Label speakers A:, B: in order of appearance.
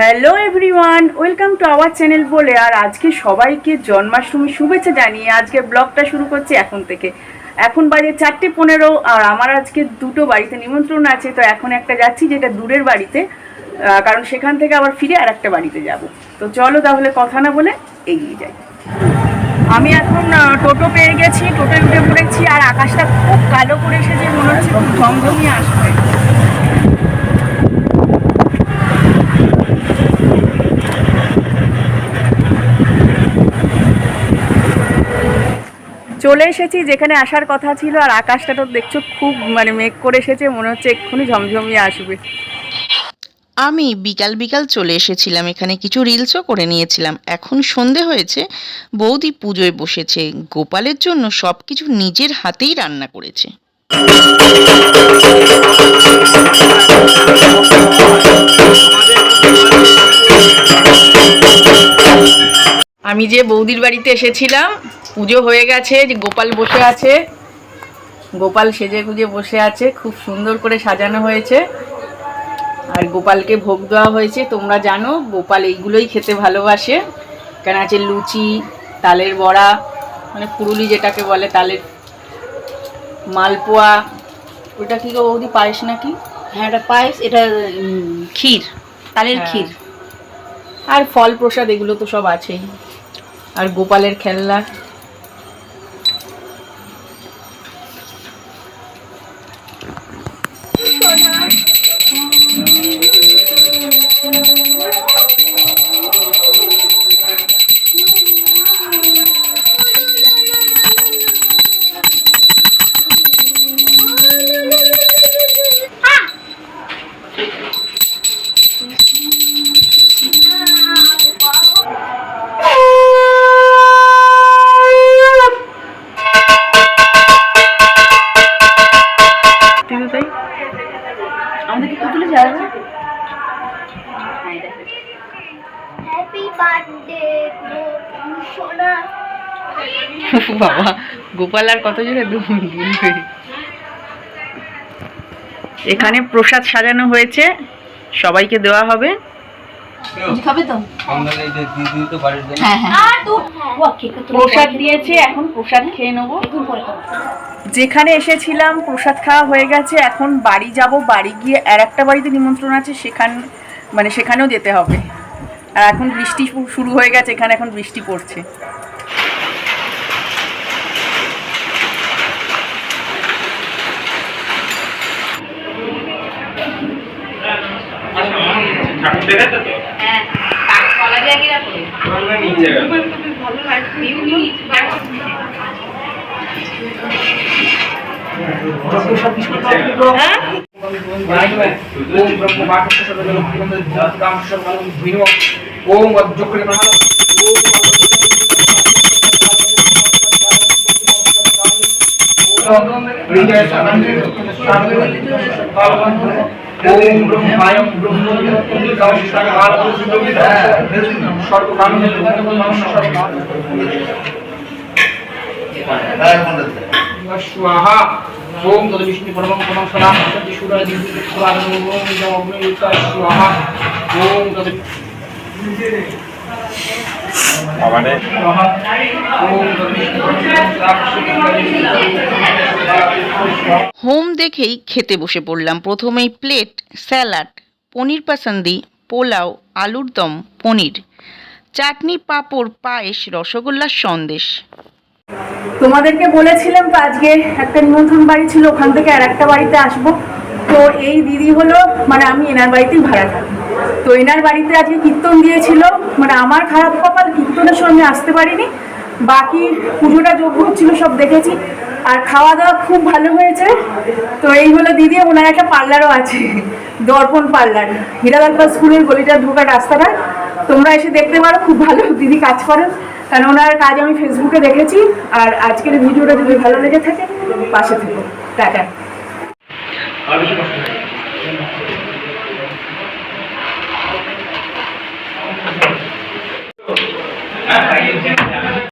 A: Hello everyone welcome to our channel বলে আর আজকে সবাইকে জন্মাষ্টমী শুভেচ্ছা জানিয়ে আজকে ব্লগটা শুরু করছি এখন থেকে। এখন বাজে চারটে পনেরো আর আমার আজকে দুটো বাড়িতে নিমন্ত্রণ আছে, তো এখন একটা যাচ্ছি যেটা দূরের বাড়িতে কারণ সেখান থেকে আবার ফিরে আর একটা বাড়িতে যাব। তো চলো তাহলে কথা না বলে এগিয়ে যাই। আমি এখন টোটো পেয়ে গেছি, টোটোয় উঠে পড়েছি আর আকাশটা খুব কালো করে এসেছে, মনে হচ্ছে খুব ঝমঝমিয়ে আসবে। চলে এসেছি যেখানে আসার কথা ছিল আর আকাশটা তো দেখছ খুব মানে মেঘ করে এসেছে মনে হচ্ছে এক্ষুনি ঝমঝমিয়ে আসবে।
B: আমি বিকাল বিকাল চলে এসেছিলাম এখানে কিছু রিলসও করে নিয়েছিলাম। এখন সন্ধে হয়েছে বৌদি পুজোয় বসেছে গোপালের জন্য সব কিছু নিজের হাতেই রান্না করেছে।
A: আমি যে বৌদির বাড়িতে এসেছিলাম পুজো হয়ে গেছে যে গোপাল বসে আছে। গোপাল সেজে গুজে বসে আছে খুব সুন্দর করে সাজানো হয়েছে। আর গোপালকে ভোগ দেওয়া হয়েছে তোমরা জানো গোপাল এইগুলোই খেতে ভালোবাসে। কেন আছে লুচি তালের বড়া মানে পুরুলি যেটাকে বলে তালের মালপোয়া। ওটা কি গো বৌদি পায়েস নাকি?
C: হ্যাঁ এটা পায়েস এটা ক্ষীর তালের
A: হ্যাঁ।
C: ক্ষীর।
A: আর ফল প্রসাদ এগুলো তো সব আছেই। আর গোপালের খেলনা। বাবা গোপাল আর কত জোরে দুলবে এখানে প্রসাদ সাজানো হয়েছে সবাইকে দেওয়া হবে।
C: খাবে তো? হ্যাঁ হ্যাঁ তো
A: প্রসাদ দিয়েছে এখন প্রসাদ খেয়ে নেব। যেখানে এসেছিলাম প্রসাদ খাওয়া হয়ে গেছে এখন বাড়ি যাব বাড়ি গিয়ে আর একটা বাড়িতে নিমন্ত্রণ আছে সেখান মানে সেখানেও যেতে হবে। আর এখন বৃষ্টি শুরু হয়ে গেছে এখানে এখন বৃষ্টি পড়ছে।
D: ঠাকুর দেখাতে তো
C: হ্যাঁ?
E: ओम वज्जुक्रिमः ओम ब्रह्मायम ब्रह्म सर्वकाम स्वाहा ओम तद विष्णु परम परम सदा सत्य सूर्य दिव्य स्वाहा ओम जम अग्नि स्वाहा ओम तद
B: হোম দেখেই খেতে বসে পড়লাম। প্রথমেই প্লেট স্যালাড পনির পাসান্দি পোলাও আলুর দম পনির। চাটনি পাঁপড় পায়েস রসগোল্লার সন্দেশ।
A: তোমাদেরকে বলেছিলাম তো আজকে একটা নিমন্ত্রণ বাড়ি ছিল ওখান থেকে আর একটা বাড়িতে আসব। তো এই দিদি হলো মানে আমি এনার বাড়িতেই ভাড়া থাকব তো এনার বাড়িতে আজকে কীর্তন দিয়েছিল। মানে আমার খারাপ কপাল, কীর্তনের সঙ্গে আসতে পারিনি। বাকি পুজোটা যোগ্য হচ্ছিল, সব দেখেছি। আর খাওয়া দাওয়া খুব ভালো হয়েছে। তো এই হলো দিদি ওনার একটা পার্লারও আছে, দর্পণ পার্লার। হীরালালপা স্কুলের গলিটা ঢোকার রাস্তাটা। তোমরা এসে দেখতে পারো, খুব ভালো দিদি কাজ করেন কারণ ওনার কাজ আমি ফেসবুকে দেখেছি। আর আজকের ভিডিওটা যদি ভালো লেগে থাকে, পাশে থেকো। টাটা।